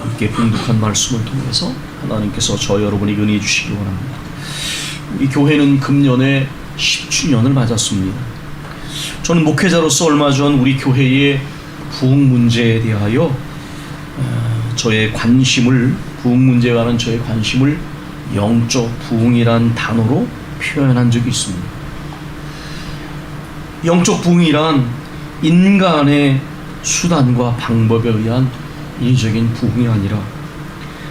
함께 봉독한 말씀을 통해서 하나님께서 저 여러분에게 은혜 주시기 원합니다. 우리 교회는 금년에 10주년을 맞았습니다. 저는 목회자로서 얼마 전 우리 교회의 부흥 문제에 대하여 어, 저의 관심을 부흥 관한 저의 관심을 영적 부흥이란 단어로 표현한 적이 있습니다. 영적 부흥이란 인간의 수단과 방법에 의한 인적인 부흥이 아니라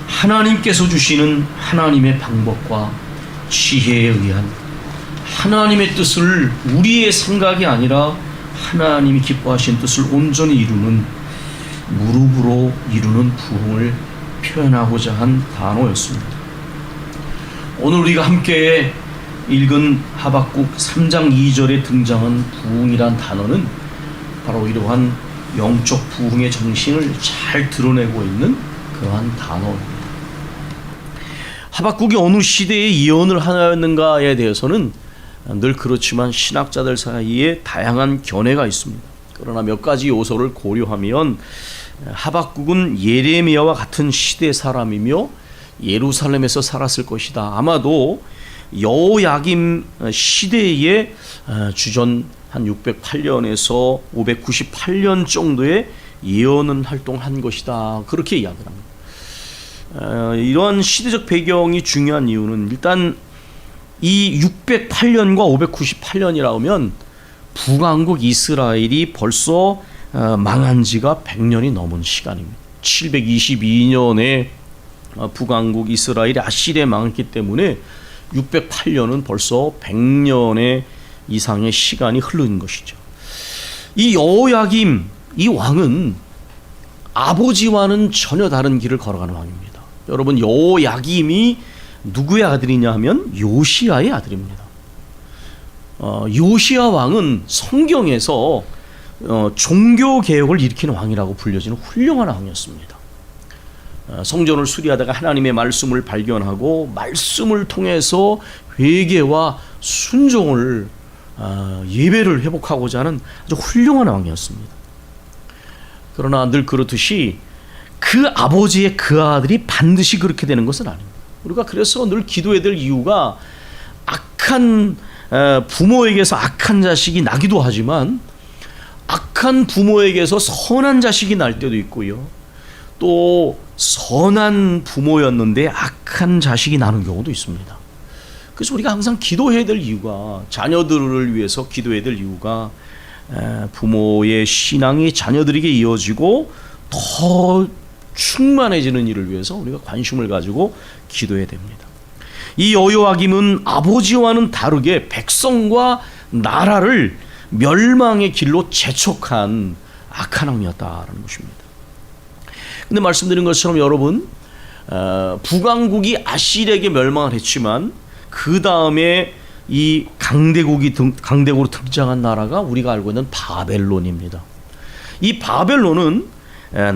하나님께서 주시는 하나님의 방법과 지혜에 의한 하나님의 뜻을 우리의 생각이 아니라 하나님이 기뻐하신 뜻을 온전히 이루는 무릎으로 이루는 부흥을 표현하고자 한 단어였습니다. 오늘 우리가 함께 읽은 하박국 3장 2절에 등장한 부흥이란 단어는 바로 이러한 영적 부흥의 정신을 잘 드러내고 있는 그러한 단어입니다. 하박국이 어느 시대에 예언을 하였는가에 대해서는 늘 그렇지만 신학자들 사이에 다양한 견해가 있습니다. 그러나 몇 가지 요소를 고려하면 하박국은 예레미야와 같은 시대 사람이며 예루살렘에서 살았을 것이다. 아마도 여호야김 시대에 주전 한 608년에서 598년 정도의 예언은 활동한 것이다. 그렇게 이야기를 합니다. 어, 이러한 시대적 배경이 중요한 이유는 일단 이 608년과 598년이라 하면 북왕국 이스라엘이 벌써 어, 망한 지가 100년이 넘은 시간입니다. 722년에 어, 북왕국 이스라엘이 아시리에 망했기 때문에 608년은 벌써 100년의 이상의 시간이 흐른 것이죠. 이 여호야김 이 왕은 아버지와는 전혀 다른 길을 걸어가는 왕입니다. 여러분 여호야김이 누구의 아들이냐 하면 요시아의 아들입니다. 어, 요시아 왕은 성경에서 어, 종교 개혁을 일으키는 왕이라고 불려지는 훌륭한 왕이었습니다. 어, 성전을 수리하다가 하나님의 말씀을 발견하고 말씀을 통해서 회개와 순종을 어, 예배를 회복하고자 하는 아주 훌륭한 왕이었습니다. 그러나 늘 그렇듯이 그 아버지의 그 아들이 반드시 그렇게 되는 것은 아닙니다. 우리가 그래서 늘 기도해야 될 이유가 악한 어, 부모에게서 악한 자식이 나기도 하지만 악한 부모에게서 선한 자식이 날 때도 있고요. 또 선한 부모였는데 악한 자식이 나는 경우도 있습니다. 그래서 우리가 항상 기도해야 될 이유가 자녀들을 위해서 기도해야 될 이유가 부모의 신앙이 자녀들에게 이어지고 더 충만해지는 일을 위해서 우리가 관심을 가지고 기도해야 됩니다. 이 여호와김은 아버지와는 다르게 백성과 나라를 멸망의 길로 재촉한 악한 왕이었다라는 것입니다. 근데 말씀드린 것처럼 여러분 어, 북왕국이 아시리에게 멸망을 했지만 그 다음에 이 강대국이 등, 강대국으로 등장한 나라가 우리가 알고 있는 바벨론입니다. 이 바벨론은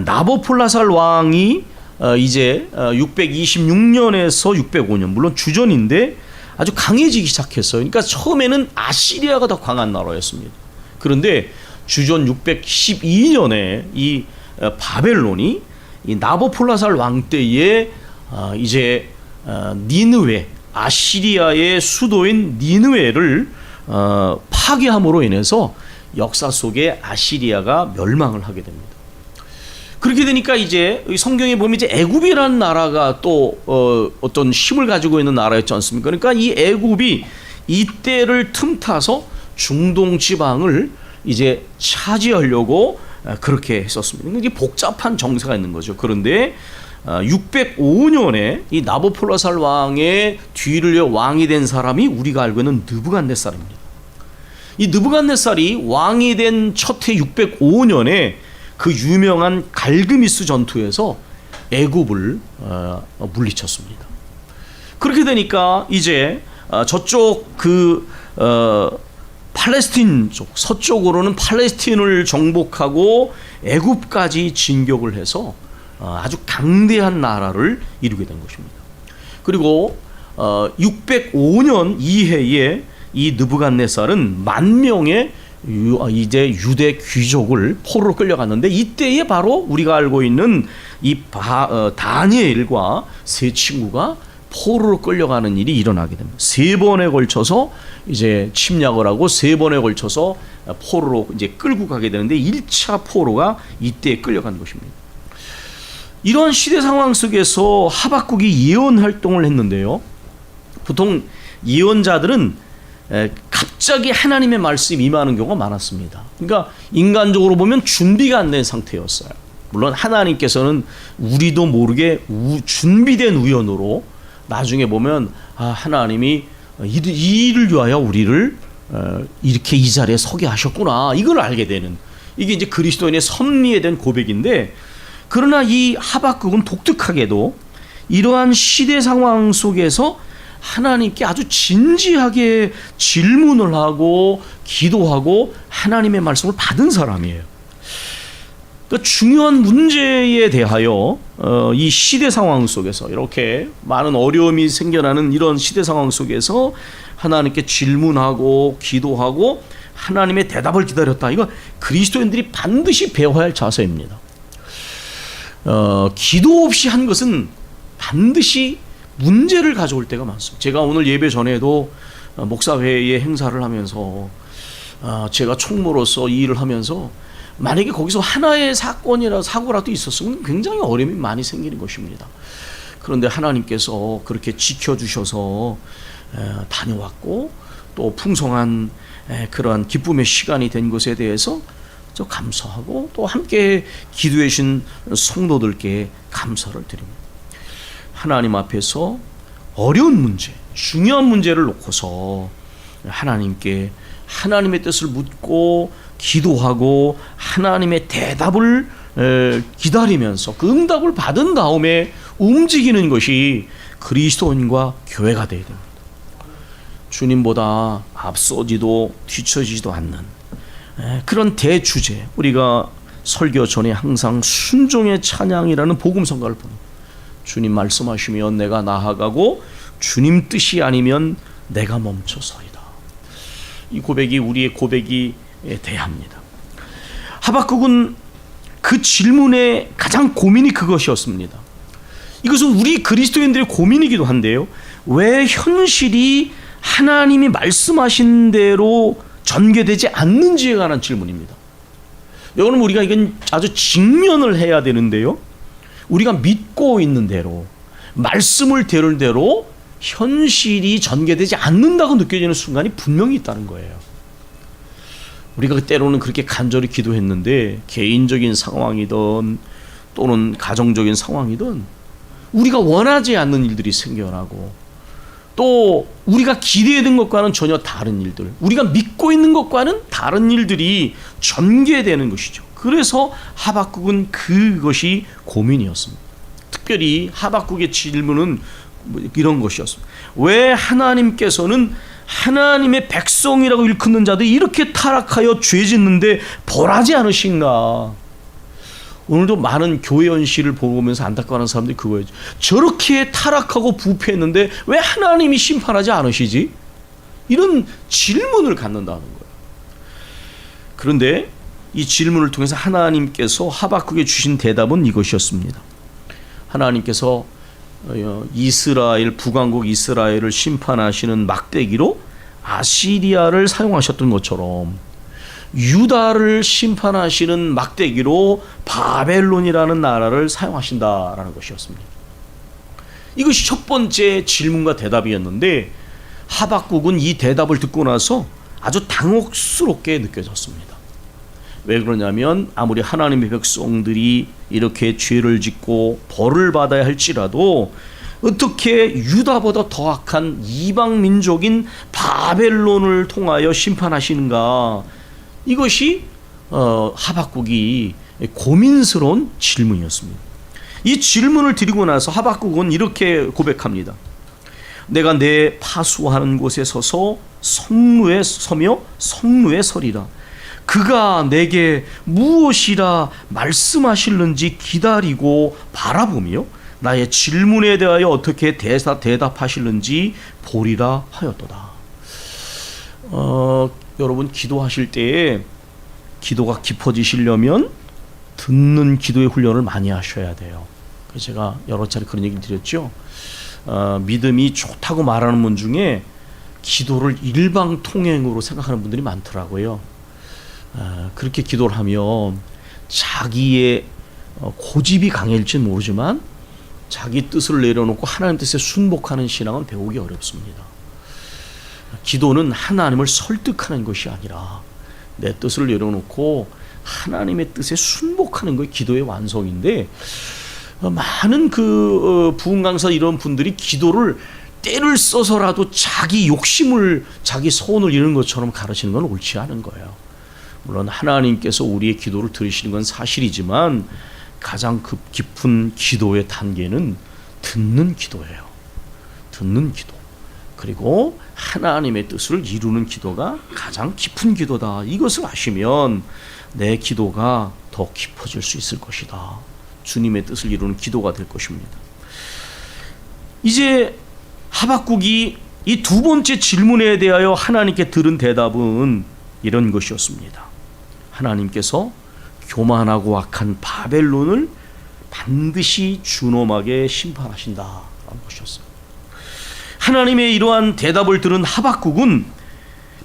나보폴라살 왕이 어, 이제 626년에서 605년 물론 주전인데 아주 강해지기 시작했어요. 그러니까 처음에는 아시리아가 더 강한 나라였습니다. 그런데 주전 612년에 이 어, 바벨론이 이 나보폴라살 왕 때에 어, 이제 니느웨 아시리아의 수도인 니느웨를 파괴함으로 인해서 역사 속에 아시리아가 멸망을 하게 됩니다. 그렇게 되니까 이제 성경에 보면 이제 애굽이라는 나라가 또 어, 어떤 힘을 가지고 있는 나라였지 않습니까? 그러니까 이 애굽이 이때를 틈타서 중동 지방을 이제 차지하려고 그렇게 했었습니다. 이게 복잡한 정세가 있는 거죠. 그런데 605년에 이 나보폴라살 왕의 뒤를 이어 왕이 된 사람이 우리가 알고 있는 느부갓네살입니다. 이 느부갓네살이 왕이 된 첫 해 605년에 그 유명한 갈그미스 전투에서 애굽을 어, 물리쳤습니다. 그렇게 되니까 이제 어, 저쪽 그 어, 팔레스틴 쪽 서쪽으로는 팔레스틴을 정복하고 애굽까지 진격을 해서 어, 아주 강대한 나라를 이루게 된 것입니다. 그리고 어, 605년 이해에 이 느부갓네살은 만 명의 유, 아, 이제 유대 귀족을 포로로 끌려갔는데 이때에 바로 우리가 알고 있는 이 바, 어, 다니엘과 세 친구가 포로로 끌려가는 일이 일어나게 됩니다. 세 번에 걸쳐서 이제 침략을 하고 세 번에 걸쳐서 포로로 이제 끌고 가게 되는데 1차 포로가 이때 끌려간 것입니다. 이러한 시대 상황 속에서 하박국이 예언 활동을 했는데요. 보통 예언자들은 에, 갑자기 하나님의 말씀이 임하는 경우가 많았습니다. 그러니까 인간적으로 보면 준비가 안 된 상태였어요. 물론 하나님께서는 우리도 모르게 우, 준비된 우연으로 나중에 보면 아, 하나님이 이, 이 일을 위하여 우리를 어, 이렇게 이 자리에 서게 하셨구나 이걸 알게 되는 이게 이제 그리스도인의 섭리에 대한 고백인데 그러나 이 하박국은 독특하게도 이러한 시대 상황 속에서 하나님께 아주 진지하게 질문을 하고 기도하고 하나님의 말씀을 받은 사람이에요. 그 중요한 문제에 대하여 어, 이 시대 상황 속에서 이렇게 많은 어려움이 생겨나는 이런 시대 상황 속에서 하나님께 질문하고 기도하고 하나님의 대답을 기다렸다. 이거 그리스도인들이 반드시 배워야 할 자세입니다. 어, 기도 없이 한 것은 반드시 문제를 가져올 때가 많습니다. 제가 오늘 예배 전에도 어, 목사회의 행사를 하면서 어, 제가 총무로서 이 일을 하면서 만약에 거기서 하나의 사건이라 사고라도 있었으면 굉장히 어려움이 많이 생기는 것입니다. 그런데 하나님께서 그렇게 지켜주셔서 다녀왔고 또 풍성한 그러한 기쁨의 시간이 된 것에 대해서 저 감사하고 또 함께 기도해 주신 성도들께 감사를 드립니다. 하나님 앞에서 어려운 문제, 중요한 문제를 놓고서 하나님께 하나님의 뜻을 묻고 기도하고 하나님의 대답을 기다리면서 그 응답을 받은 다음에 움직이는 것이 그리스도인과 교회가 되어야 됩니다. 주님보다 앞서지도 뒤처지지도 않는 그런 대주제 우리가 설교 전에 항상 순종의 찬양이라는 복음성가를 보는 주님 말씀하시면 내가 나아가고 주님 뜻이 아니면 내가 멈춰서이다. 이 고백이 우리의 고백이 대합니다. 하박국은 그 질문의 가장 고민이 그것이었습니다. 이것은 우리 그리스도인들의 고민이기도 한데요. 왜 현실이 하나님이 말씀하신 대로 전개되지 않는지에 관한 질문입니다. 여러분 우리가 이건 아주 직면을 해야 되는데요. 우리가 믿고 있는 대로 말씀을 들을 대로 현실이 전개되지 않는다고 느껴지는 순간이 분명히 있다는 거예요. 우리가 때로는 그렇게 간절히 기도했는데 개인적인 상황이든 또는 가정적인 상황이든 우리가 원하지 않는 일들이 생겨나고 또 우리가 기대했던 것과는 전혀 다른 일들, 우리가 믿고 있는 것과는 다른 일들이 전개되는 것이죠. 그래서 하박국은 그것이 고민이었습니다. 특별히 하박국의 질문은 뭐 이런 것이었습니다. 왜 하나님께서는 하나님의 백성이라고 일컫는 자들이 이렇게 타락하여 죄 짓는데 벌하지 않으신가? 오늘도 많은 교회 현실을 보면서 안타까워하는 사람들이 그거예요. 저렇게 타락하고 부패했는데 왜 하나님이 심판하지 않으시지? 이런 질문을 갖는다는 거예요. 그런데 이 질문을 통해서 하나님께서 하박국에 주신 대답은 이것이었습니다. 하나님께서 어, 이스라엘 북왕국 이스라엘을 심판하시는 막대기로 아시리아를 사용하셨던 것처럼 유다를 심판하시는 막대기로 바벨론이라는 나라를 사용하신다라는 것이었습니다. 이것이 첫 번째 질문과 대답이었는데 하박국은 이 대답을 듣고 나서 아주 당혹스럽게 느껴졌습니다. 왜 그러냐면 아무리 하나님의 백성들이 이렇게 죄를 짓고 벌을 받아야 할지라도 어떻게 유다보다 더 악한 이방 민족인 바벨론을 통하여 심판하시는가? 이것이 어, 하박국이 고민스러운 질문이었습니다. 이 질문을 드리고 나서 하박국은 이렇게 고백합니다. 내가 내 파수하는 곳에 서서 성루에 서며 성루에 서리라. 그가 내게 무엇이라 말씀하실는지 기다리고 바라보며 나의 질문에 대하여 어떻게 대사, 대답하실는지 보리라 하였도다. 어, 여러분 기도하실 때에 기도가 깊어지시려면 듣는 기도의 훈련을 많이 하셔야 돼요. 제가 여러 차례 그런 얘기를 드렸죠. 어, 믿음이 좋다고 말하는 분 중에 기도를 일방통행으로 생각하는 분들이 많더라고요. 어, 그렇게 기도를 하면 자기의 어, 고집이 강해질지는 모르지만 자기 뜻을 내려놓고 하나님 뜻에 순복하는 신앙은 배우기 어렵습니다. 기도는 하나님을 설득하는 것이 아니라 내 뜻을 내려놓고 하나님의 뜻에 순복하는 것이 기도의 완성인데 어, 많은 그 어, 부흥 강사 이런 분들이 기도를 때를 써서라도 자기 욕심을 자기 소원을 이루는 것처럼 가르치는 건 옳지 않은 거예요. 물론 하나님께서 우리의 기도를 들으시는 건 사실이지만 가장 급 깊은 기도의 단계는 듣는 기도예요. 듣는 기도. 그리고 하나님의 뜻을 이루는 기도가 가장 깊은 기도다. 이것을 아시면 내 기도가 더 깊어질 수 있을 것이다. 주님의 뜻을 이루는 기도가 될 것입니다. 이제 하박국이 이 두 번째 질문에 대하여 하나님께 들은 대답은 이런 것이었습니다. 하나님께서 교만하고 악한 바벨론을 반드시 준엄하게 심판하신다라는 것이었어요. 하나님의 이러한 대답을 들은 하박국은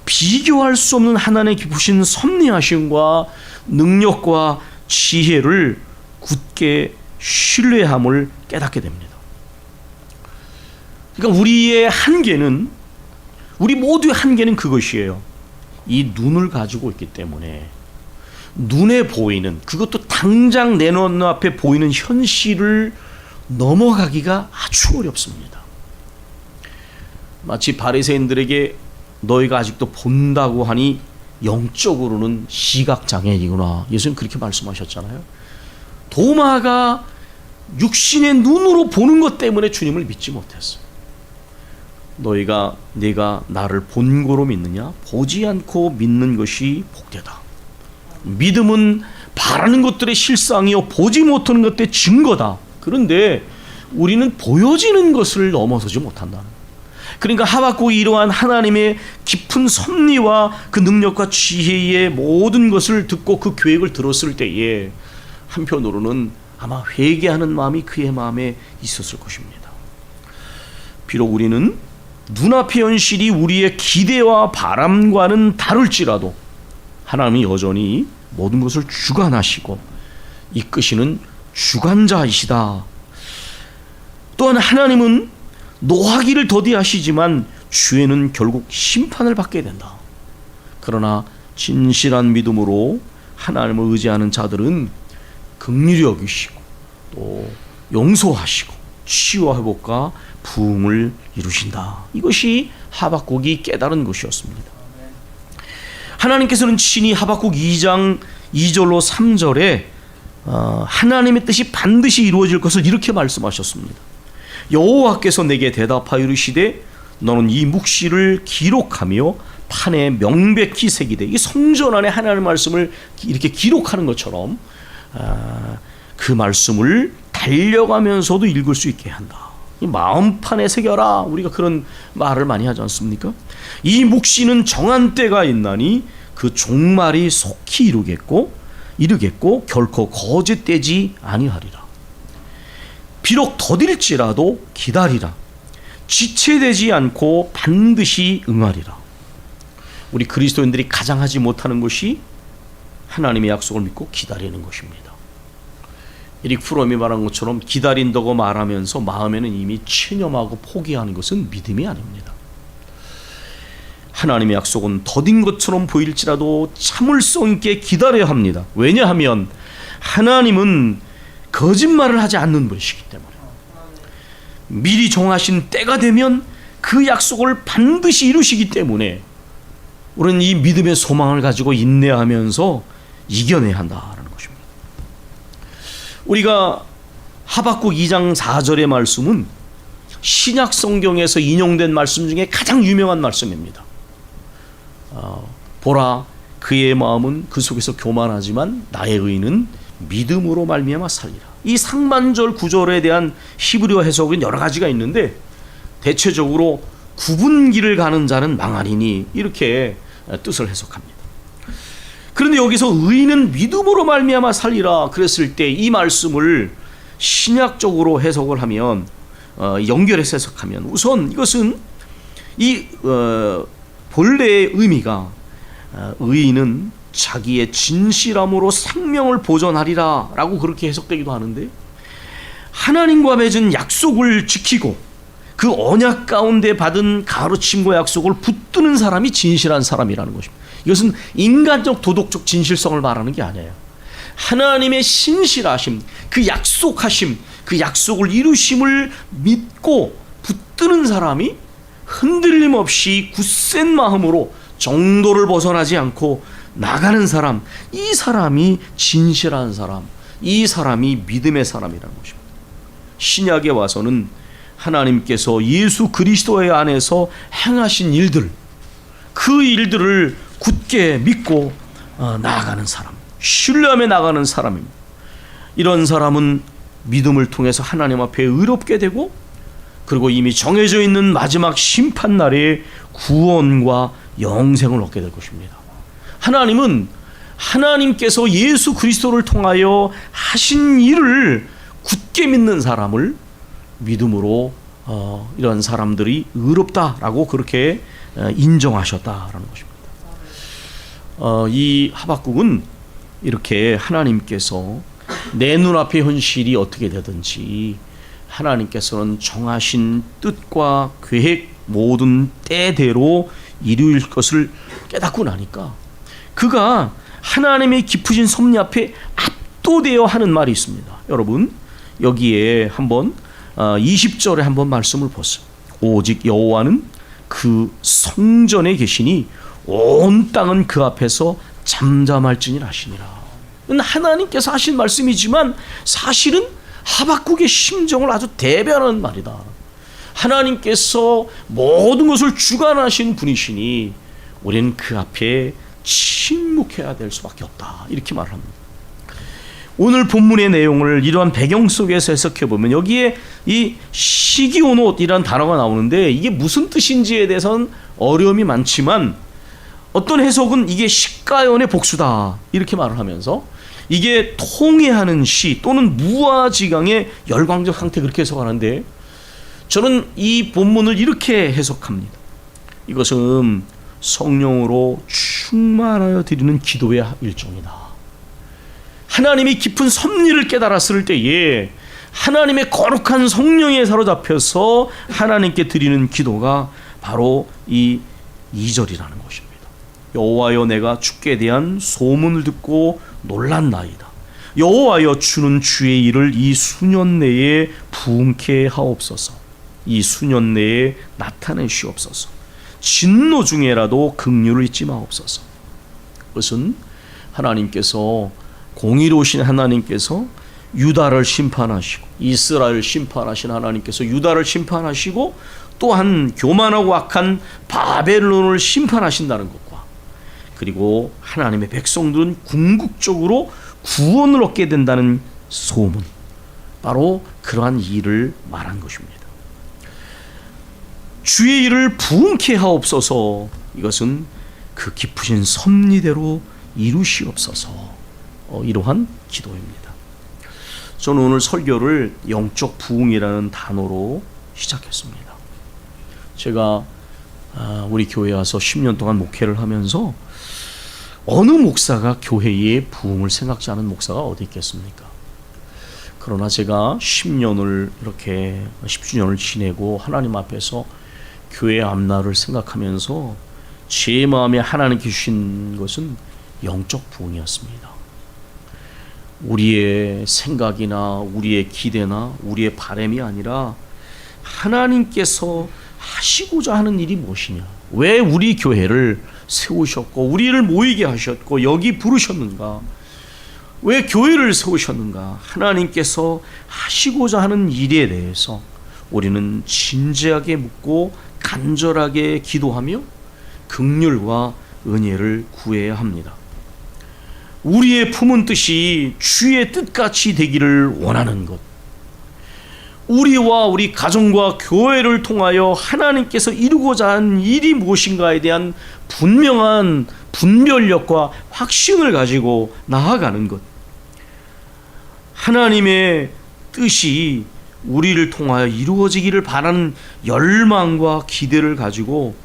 비교할 수 없는 하나님의 깊으신 섭리하심과 능력과 지혜를 굳게 신뢰함을 깨닫게 됩니다. 그러니까 우리의 한계는 우리 모두의 한계는 그것이에요. 이 눈을 가지고 있기 때문에 눈에 보이는 그것도 당장 내 눈 앞에 보이는 현실을 넘어가기가 아주 어렵습니다. 마치 바리새인들에게 너희가 아직도 본다고 하니 영적으로는 시각 장애이구나. 예수님 그렇게 말씀하셨잖아요. 도마가 육신의 눈으로 보는 것 때문에 주님을 믿지 못했어요. 너희가 네가 나를 본고로 믿느냐? 보지 않고 믿는 것이 복되다. 믿음은 바라는 것들의 실상이요 보지 못하는 것들의 증거다. 그런데 우리는 보여지는 것을 넘어서지 못한다. 그러니까 하박국이 이러한 하나님의 깊은 섭리와 그 능력과 지혜의 모든 것을 듣고 그 계획을 들었을 때에 한편으로는 아마 회개하는 마음이 그의 마음에 있었을 것입니다. 비록 우리는 눈앞의 현실이 우리의 기대와 바람과는 다를지라도 하나님이 여전히 모든 것을 주관하시고 이끄시는 주관자이시다. 또한 하나님은 노하기를 더디하시지만 주에는 결국 심판을 받게 된다. 그러나 진실한 믿음으로 하나님을 의지하는 자들은 긍휼히 여기시고 또 용서하시고 치유와 회복과 부흥을 이루신다. 이것이 하박국이 깨달은 것이었습니다. 하나님께서는 친히 하박국 2장 2절로 3절에 어, 하나님의 뜻이 반드시 이루어질 것을 이렇게 말씀하셨습니다. 여호와께서 내게 대답하여 이르시되 너는 이 묵시를 기록하며 판에 명백히 새기되 이 성전 안에 하나님의 말씀을 이렇게 기록하는 것처럼 아, 그 말씀을 달려가면서도 읽을 수 있게 한다. 이 마음판에 새겨라. 우리가 그런 말을 많이 하지 않습니까? 이 묵시는 정한 때가 있나니 그 종말이 속히 이루겠고 이르겠고 결코 거짓되지 아니하리라. 비록 더딜지라도 기다리라. 지체되지 않고 반드시 응하리라. 우리 그리스도인들이 가장 하지 못하는 것이 하나님의 약속을 믿고 기다리는 것입니다. 에릭 프롬이 말한 것처럼 기다린다고 말하면서 마음에는 이미 체념하고 포기하는 것은 믿음이 아닙니다. 하나님의 약속은 더딘 것처럼 보일지라도 참을성 있게 기다려야 합니다. 왜냐하면 하나님은 거짓말을 하지 않는 분이시기 때문에 미리 정하신 때가 되면 그 약속을 반드시 이루시기 때문에 우리는 이 믿음의 소망을 가지고 인내하면서 이겨내야 것입니다. 우리가 하박국 2장 4절의 말씀은 신약 성경에서 인용된 말씀 중에 가장 유명한 말씀입니다. 어, 보라 그의 마음은 그 속에서 교만하지만 나의 의는 믿음으로 말미암아 살리라. 이 상반절 구절에 대한 히브리어 해석은 여러 가지가 있는데 대체적으로 구분기를 가는 자는 망하리니 이렇게 뜻을 해석합니다. 그런데 여기서 의인은 믿음으로 말미암아 살리라 그랬을 때 이 말씀을 신약적으로 해석을 하면 어, 연결해서 해석하면 우선 이것은 이 어, 본래의 의미가 어, 의인은 자기의 진실함으로 생명을 보존하리라라고 그렇게 해석되기도 하는데 하나님과 맺은 약속을 지키고 그 언약 가운데 받은 가르침과 약속을 붙드는 사람이 진실한 사람이라는 것입니다. 이것은 인간적 도덕적 진실성을 말하는 게 아니에요. 하나님의 신실하심, 그 약속하심, 그 약속을 이루심을 믿고 붙드는 사람이 흔들림 없이 굳센 마음으로 정도를 벗어나지 않고 나가는 사람, 이 사람이 진실한 사람, 이 사람이 믿음의 사람이라는 것입니다. 신약에 와서는 하나님께서 예수 그리스도의 안에서 행하신 일들, 그 일들을 굳게 믿고 어, 나아가는 사람, 신뢰하며 나가는 사람입니다. 이런 사람은 믿음을 통해서 하나님 앞에 의롭게 되고 그리고 이미 정해져 있는 마지막 심판 날에 구원과 영생을 얻게 될 것입니다. 하나님은 하나님께서 예수 그리스도를 통하여 하신 일을 굳게 믿는 사람을 믿음으로 어, 이런 사람들이 의롭다라고 그렇게 어, 인정하셨다라는 것입니다. 어, 이 하박국은 이렇게 하나님께서 내 눈앞의 현실이 어떻게 되든지 하나님께서는 정하신 뜻과 계획 모든 때대로 이룰 것을 깨닫고 나니까 그가 하나님의 깊으신 섭리 앞에 압도되어 하는 말이 있습니다. 여러분 여기에 한번 20절에 한번 말씀을 보세요. 오직 여호와는 그 성전에 계시니 온 땅은 그 앞에서 잠잠할지니 하시니라. 하나님께서 하신 말씀이지만 사실은 하박국의 심정을 아주 대변하는 말이다. 하나님께서 모든 것을 주관하신 분이시니 우리는 그 앞에 침묵해야 될 수밖에 없다. 이렇게 말합니다. 오늘 본문의 내용을 이러한 배경 속에서 해석해 보면 여기에 이 시기온옷이라는 단어가 나오는데 이게 무슨 뜻인지에 대해서는 어려움이 많지만 어떤 해석은 이게 식가연의 복수다 이렇게 말을 하면서 이게 통해하는 시 또는 무아지강의 열광적 상태 그렇게 해석하는데 저는 이 본문을 이렇게 해석합니다. 이것은 성령으로 충만하여 드리는 기도의 일종이다. 하나님이 깊은 섭리를 깨달았을 때에 하나님의 거룩한 성령에 사로잡혀서 하나님께 드리는 기도가 바로 이 2절이라는 것입니다. 여호와여 내가 주께 대한 소문을 듣고 놀란나이다. 여호와여 주는 주의 일을 이 수년 내에 부흥케 하옵소서. 이 수년 내에 나타내시옵소서. 진노 중에라도 긍휼을 잊지 마옵소서. 그것은 하나님께서 공의로우신 하나님께서 유다를 심판하시고 이스라엘 심판하신 하나님께서 유다를 심판하시고 또한 교만하고 악한 바벨론을 심판하신다는 것과 그리고 하나님의 백성들은 궁극적으로 구원을 얻게 된다는 소문 바로 그러한 일을 말한 것입니다. 주의 일을 부흥케 하옵소서 이것은 그 깊으신 섭리대로 이루시옵소서 어, 이러한 기도입니다. 저는 오늘 설교를 영적 부흥이라는 단어로 시작했습니다. 제가 아, 우리 교회 와서 10년 동안 목회를 하면서 어느 목사가 교회의 부흥을 생각지 않은 목사가 어디 있겠습니까? 그러나 제가 10년을 이렇게 10주년을 지내고 하나님 앞에서 교회 앞날을 생각하면서 제 마음에 하나님께 주신 것은 영적 부흥이었습니다. 우리의 생각이나 우리의 기대나 우리의 바램이 아니라 하나님께서 하시고자 하는 일이 무엇이냐? 왜 우리 교회를 세우셨고 우리를 모이게 하셨고 여기 부르셨는가? 왜 교회를 세우셨는가? 하나님께서 하시고자 하는 일에 대해서 우리는 진지하게 묻고 간절하게 기도하며 극률과 은혜를 구해야 합니다. 우리의 품은 뜻이 주의 뜻같이 되기를 원하는 것. 우리와 우리 가정과 교회를 통하여 하나님께서 이루고자 한 일이 무엇인가에 대한 분명한 분별력과 확신을 가지고 나아가는 것. 하나님의 뜻이 우리를 통하여 이루어지기를 바라는 열망과 기대를 가지고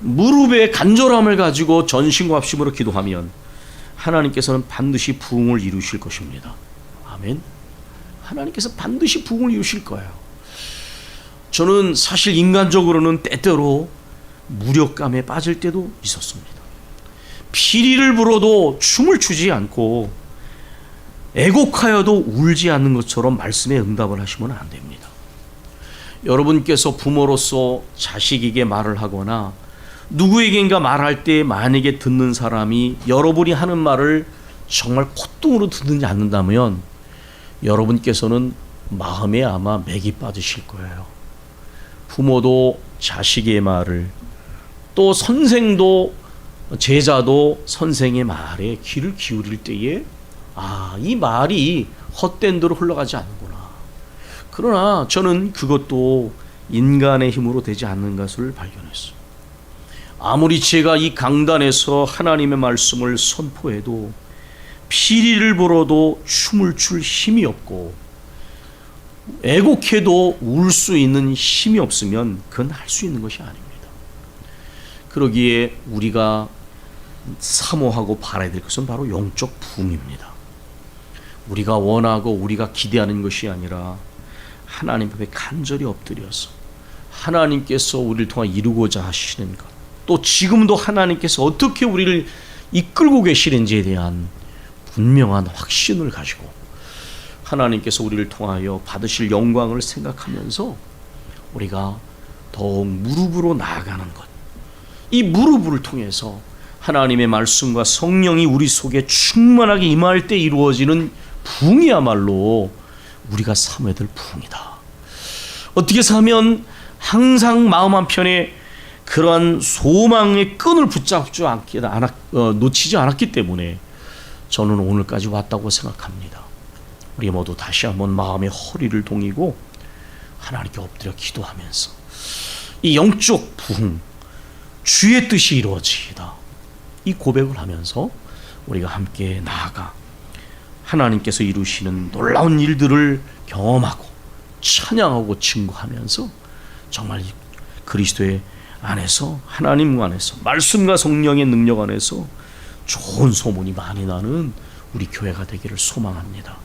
무릎에 간절함을 가지고 전신과 합심으로 기도하면 하나님께서는 반드시 부흥을 이루실 것입니다. 아멘. 하나님께서 반드시 부흥을 이루실 거예요. 저는 사실 인간적으로는 때때로 무력감에 빠질 때도 있었습니다. 피리를 불어도 춤을 추지 않고 애곡하여도 울지 않는 것처럼 말씀에 응답을 하시면 안 됩니다. 여러분께서 부모로서 자식에게 말을 하거나 누구에게인가 말할 때 만약에 듣는 사람이 여러분이 하는 말을 정말 콧등으로 듣는지 않는다면 여러분께서는 마음에 아마 맥이 빠지실 거예요. 부모도 자식의 말을 또 선생도 제자도 선생의 말에 귀를 기울일 때에 아, 이 말이 헛된 대로 흘러가지 않는구나. 그러나 저는 그것도 인간의 힘으로 되지 않는 것을 발견했어요. 아무리 제가 이 강단에서 하나님의 말씀을 선포해도 피리를 불어도 춤을 출 힘이 없고 애곡해도 울 수 있는 힘이 없으면 그건 할 수 있는 것이 아닙니다. 그러기에 우리가 사모하고 바라야 될 것은 바로 영적 부흥입니다. 우리가 원하고 우리가 기대하는 것이 아니라 하나님 앞에 간절히 엎드려서 하나님께서 우리를 통해 이루고자 하시는 것, 또 지금도 하나님께서 어떻게 우리를 이끌고 계시는지에 대한 분명한 확신을 가지고 하나님께서 우리를 통하여 받으실 영광을 생각하면서 우리가 더욱 무릎으로 나아가는 것. 이 무릎을 통해서 하나님의 말씀과 성령이 우리 속에 충만하게 임할 때 이루어지는 부흥이야말로 우리가 삼아야 될 부흥이다. 어떻게 사면 항상 마음 한편에 그러한 소망의 끈을 붙잡지 않기, 어, 놓치지 않았기 때문에 저는 오늘까지 왔다고 생각합니다. 우리 모두 다시 한번 마음의 허리를 동이고 하나님께 엎드려 기도하면서 이 영적 부흥, 주의 뜻이 이루어지이다. 이 고백을 하면서 우리가 함께 나아가 하나님께서 이루시는 놀라운 일들을 경험하고 찬양하고 증거하면서 정말 그리스도의 안에서 하나님 안에서 말씀과 성령의 능력 안에서 좋은 소문이 많이 나는 우리 교회가 되기를 소망합니다.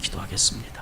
기도하겠습니다.